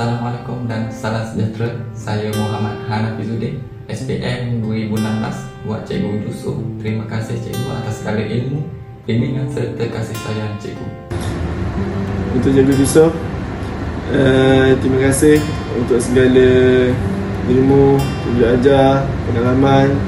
Assalamualaikum dan salam sejahtera. Saya Muhammad Hanafizuddin, SPM 2016 buat Cikgu Yusuf. Terima kasih Cikgu atas segala ilmu, bimbingan serta kasih sayang Cikgu. Untuk Cikgu Yusof uh, Terima kasih untuk segala ilmu, tunjuk ajar, pengalaman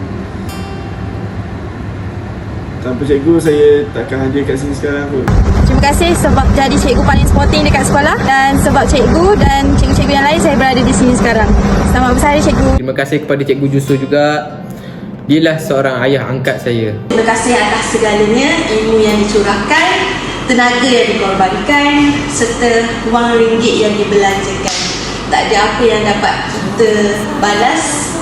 Tanpa cikgu saya takkan hadir kat sini sekarang pun Terima kasih sebab jadi cikgu paling sporting dekat sekolah dan sebab cikgu dan cikgu-cikgu yang lain saya berada di sini sekarang. Selamat bersari cikgu. Terima kasih kepada Cikgu Jusu juga. Dialah seorang ayah angkat saya. Terima kasih atas segalanya ilmu yang dicurahkan, tenaga yang dikorbankan serta wang ringgit yang dibelanjakan. Tak ada apa yang dapat kita balas.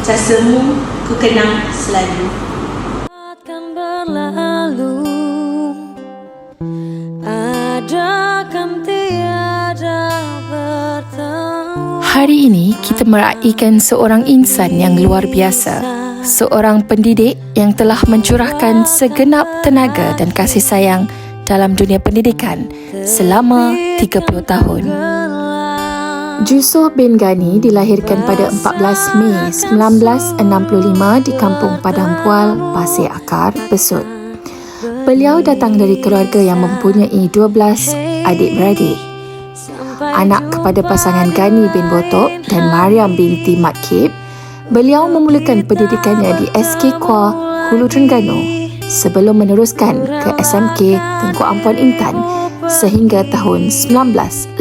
Jasamu ku kenang selalu. Hari ini kita meraihkan seorang insan yang luar biasa. Seorang pendidik yang telah mencurahkan segenap tenaga dan kasih sayang dalam dunia pendidikan selama 30 tahun. Jusoh bin Gani dilahirkan pada 14 Mei 1965 di Kampung Padang Pual, Pasir Akar, Besut. Beliau datang dari keluarga yang mempunyai 12 adik-beradik. Anak kepada pasangan Gani bin Botok dan Mariam binti Mat Kip, beliau memulakan pendidikannya di SK Kua Hulu Terengganu sebelum meneruskan ke SMK Tengku Ampuan Intan sehingga tahun 1982.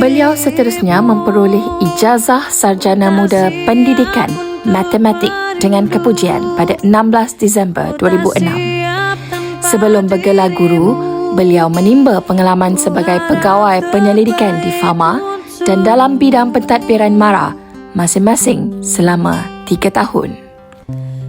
Beliau seterusnya memperoleh ijazah sarjana muda pendidikan matematik dengan kepujian pada 16 Disember 2006. Sebelum bergelar guru, beliau menimba pengalaman sebagai pegawai penyelidikan di Fama dan dalam bidang pentadbiran MARA masing-masing selama 3 tahun.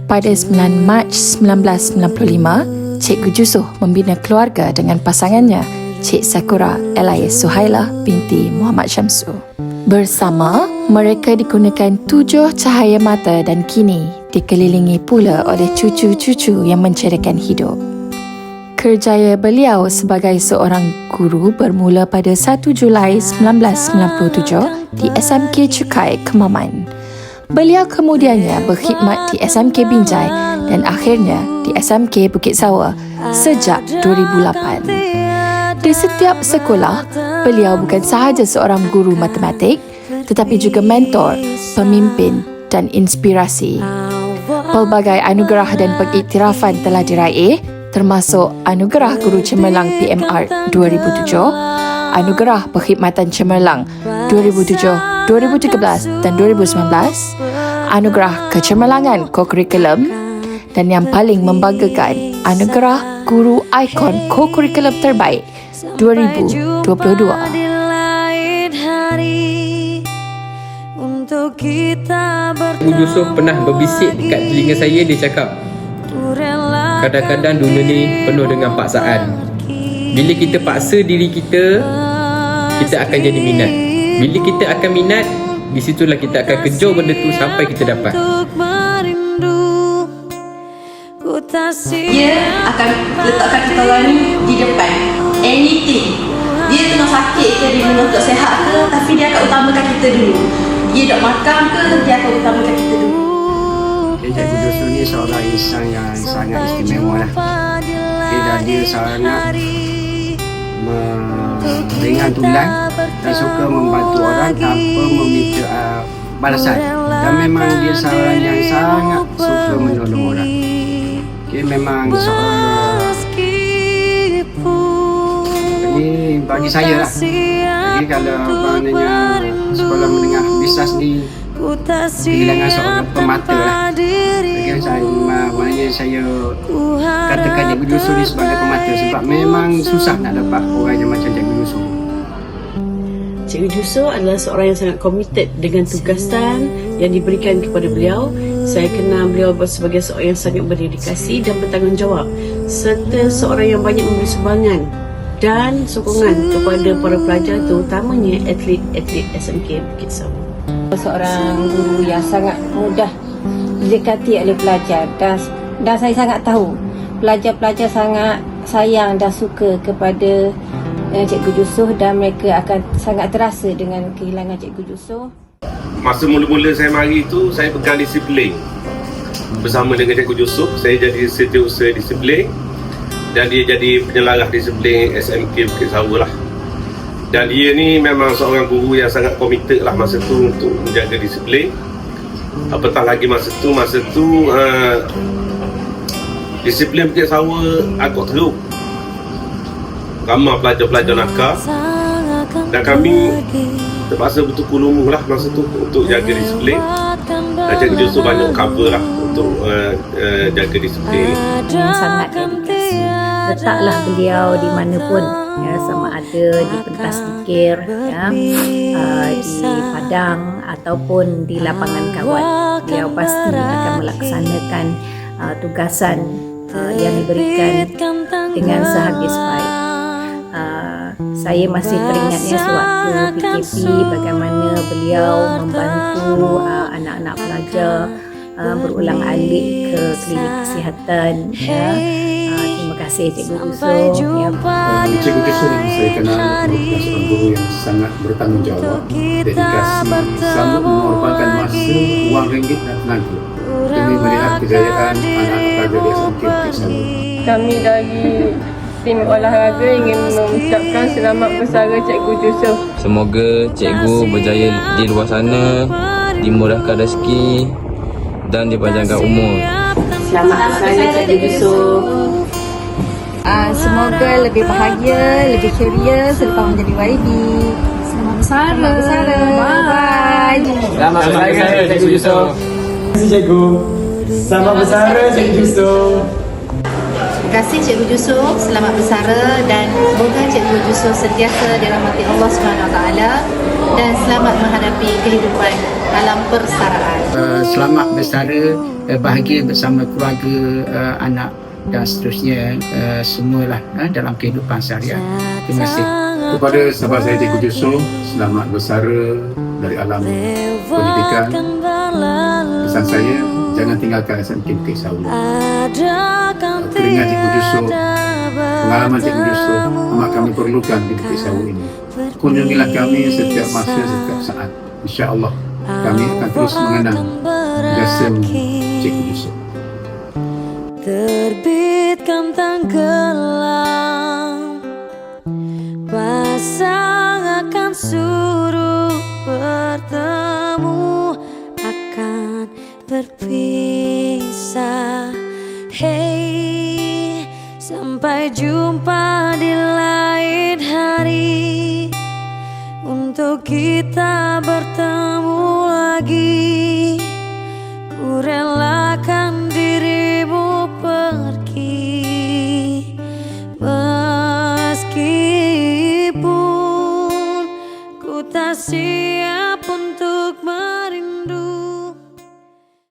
Pada 9 Mac 1995, Cikgu Jusuh membina keluarga dengan pasangannya, Cik Sakura Elias Suhaila binti Muhammad Syamsu. Bersama, mereka digunakan tujuh cahaya mata dan kini dikelilingi pula oleh cucu-cucu yang menceriakan hidup. Kerjaya beliau sebagai seorang guru bermula pada 1 Julai 1997 di SMK Cukai, Kemaman. Beliau kemudiannya berkhidmat di SMK Binjai dan akhirnya di SMK Bukit Sawa sejak 2008. Di setiap sekolah, beliau bukan sahaja seorang guru matematik tetapi juga mentor, pemimpin dan inspirasi. Pelbagai anugerah dan pengiktirafan telah diraih termasuk Anugerah Guru Cemerlang PMR 2007, Anugerah Perkhidmatan Cemerlang 2007, 2013 dan 2019, Anugerah Kecemerlangan Co-Curriculum dan yang paling membanggakan Anugerah Guru Ikon Co-Curriculum Terbaik 2022. di lain hari Untuk kita Cikgu Yusuf pernah berbisik dekat telinga saya dia cakap kadang-kadang dunia ni penuh dengan paksaan. Bila kita paksa diri kita, kita akan jadi minat. Bila kita akan minat, di situlah kita akan kejar benda tu sampai kita dapat. Tak Dia akan letakkan kita orang ni di depan. Anything. Dia tengah sakit ke, dia tengah tak sihat ke, tapi dia akan utamakan kita dulu. Dia nak makan ke, dia akan utamakan kita dulu. Okay, Cikgu Josu ni seorang insan yang sangat istimewa lah. Okay, dan dia sangat meringan tulang dan suka membantu orang tanpa meminta uh, balasan. Dan memang dia seorang yang sangat suka menolong orang. Okay, memang seorang ini bagi saya lah. Jadi kalau maknanya sekolah menengah bisnes ni kehilangan seorang pemata lah. Jadi saya maknanya saya katakan Cikgu Yusuf ni sebagai pemata sebab memang susah nak dapat orang yang macam Cikgu Yusuf. Cikgu Juso adalah seorang yang sangat komited dengan tugasan yang diberikan kepada beliau. Saya kenal beliau sebagai seorang yang sangat berdedikasi dan bertanggungjawab serta seorang yang banyak memberi sumbangan dan sokongan kepada para pelajar terutamanya atlet-atlet SMK Bukit Sawu. Seorang guru yang sangat mudah didekati oleh pelajar. Dan dan saya sangat tahu pelajar-pelajar sangat sayang dan suka kepada dengan Cikgu Yusof dan mereka akan sangat terasa dengan kehilangan Cikgu Yusof. Masa mula-mula saya mari itu saya pegang disiplin. Bersama dengan Cikgu Yusuf saya jadi setiausaha disiplin. Dan dia jadi penyelarah disiplin SMK Bukit Sawa lah dan dia ni memang seorang guru yang sangat komited lah masa tu untuk menjaga disiplin. Apatah lagi masa tu masa tu uh, disiplin Bukit Sawa agak teruk. Ramai pelajar-pelajar nakal. Dan kami terpaksa bertukar lumuh lah masa tu untuk jaga disiplin. Dan Cikgu Yusuf banyak cover lah untuk uh, uh, jaga disiplin. Sangat dedikasi. Letaklah beliau di mana pun ya sama ada di pentas fikir ya uh, di padang ataupun di lapangan kawan. Beliau pasti akan melaksanakan uh, tugasan uh, yang diberikan dengan sehabis baik. Uh, saya masih teringatnya sewaktu PKP bagaimana beliau membantu uh, anak-anak pelajar uh, berulang alik ke klinik kesihatan ya. Kasih Cikgu Yusuf ya. Cikgu Yusuf yang saya kenal merupakan seorang guru yang sangat bertanggungjawab, dedikasi, sanggup mengorbankan masa, wang ringgit dan tenaga demi melihat kejayaan anak-anak pelajar di SMK. Kami dari tim olahraga ingin mengucapkan selamat bersara Cikgu Yusuf. Semoga cikgu berjaya di luar sana, dimurahkan rezeki dan dipanjangkan umur. Selamat bersara Cikgu Yusuf. Uh, semoga lebih bahagia, lebih ceria selepas menjadi YB. Selamat bersara. Selamat bersara. Bye. Selamat bersara Cikgu Yusof. Terima kasih Cikgu. Selamat bersara Cikgu Yusof. Terima kasih Cikgu Yusuf, selamat bersara dan semoga Cikgu Yusuf sentiasa dirahmati Allah SWT dan selamat menghadapi kehidupan dalam persaraan. uh, selamat bersara, uh, bahagia bersama keluarga, uh, anak dan seterusnya uh, semualah uh, dalam kehidupan seharian. Terima kasih. Kepada sahabat saya Cikgu Yusuf, selamat bersara dari alam pendidikan. Pesan saya, jangan tinggalkan SMK Bukit Sawa. Keringat Cikgu Yusuf, pengalaman Cikgu Yusuf amat kami perlukan di Bukit Sawa ini. Kunjungilah kami setiap masa, setiap saat. InsyaAllah kami akan terus mengenang jasa Cikgu Yusuf. Terbitkan tenggelam Pasang akan suruh bertemu Akan berpisah. Hey Sampai jumpa di lain hari. Untuk kita bertemu lagi